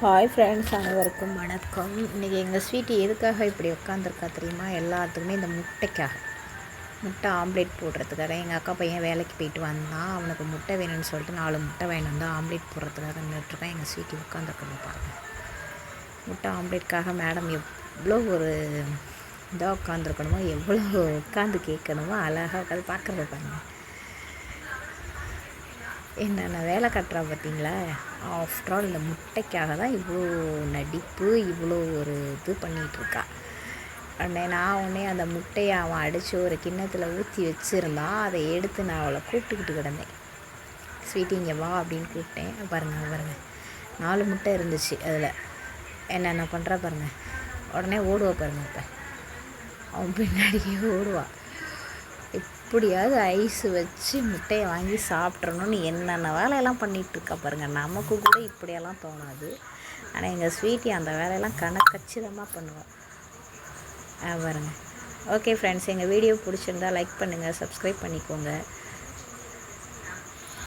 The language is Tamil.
ஹாய் ஃப்ரெண்ட்ஸ் அனைவருக்கும் வணக்கம். இன்றைக்கி எங்கள் ஸ்வீட்டு எதுக்காக இப்படி உட்காந்துருக்கா தெரியுமா? எல்லாத்துக்குமே இந்த முட்டைக்காக. முட்டை ஆம்லேட் போடுறதுக்காக. எங்கள் அக்கா பையன் வேலைக்கு போயிட்டு வந்தான். அவனுக்கு முட்டை வேணும்னு சொல்லிட்டு நாலு முட்டை வேணும் தான் ஆம்லேட் போடுறதுக்காக நின்றுட்டுருக்கேன். எங்கள் ஸ்வீட்டு உட்காந்துருக்கணும் பாருங்கள் முட்டை ஆம்லேட்காக மேடம் எவ்வளோ ஒரு இதாக உட்காந்துருக்கணுமோ எவ்வளோ உட்காந்து கேட்கணுமோ அழகாக உட்காந்து பார்க்குறத பாருங்கள் என்னென்ன வேலை கட்டுறா பார்த்தீங்களா? ஆஃப்டர் ஆல் இந்த முட்டைக்காக தான் இவ்வளோ நடிப்பு இவ்வளோ ஒரு இது பண்ணிகிட்ருக்கா. உடனே நான் உடனே அந்த முட்டையை அவன் அடித்து ஒரு கிண்ணத்தில் ஊற்றி வச்சுருந்தான். அதை எடுத்து நான் அவளை கூப்பிட்டுக்கிட்டு கிடந்தேன். ஸ்வீட்டி இங்கே வா அப்படின்னு கூப்பிட்டேன். பாருங்கள் பாருங்கள் நாலு முட்டை இருந்துச்சு அதில். என்னென்ன பண்ணுறா பாருங்கள் உடனே ஓடுவா பாருங்கள் இப்போ அவன் பின்னாடியே ஓடுவாள் எப்படியாவது ஐஸ் வச்சு முட்டையை வாங்கி சாப்பிட்றணும்னு என்னென்ன வேலையெல்லாம் பண்ணிகிட்ருக்கா பாருங்கள் நமக்கு கூட இப்படியெல்லாம் தோணாது. ஆனால் எங்கள் ஸ்வீட்டி அந்த வேலையெல்லாம் கணக்கச்சிதமாக பண்ணுவோம் பாருங்கள் ஓகே ஃப்ரெண்ட்ஸ் எங்கள் வீடியோ பிடிச்சிருந்தா லைக் பண்ணுங்கள் சப்ஸ்கிரைப் பண்ணிக்கோங்க.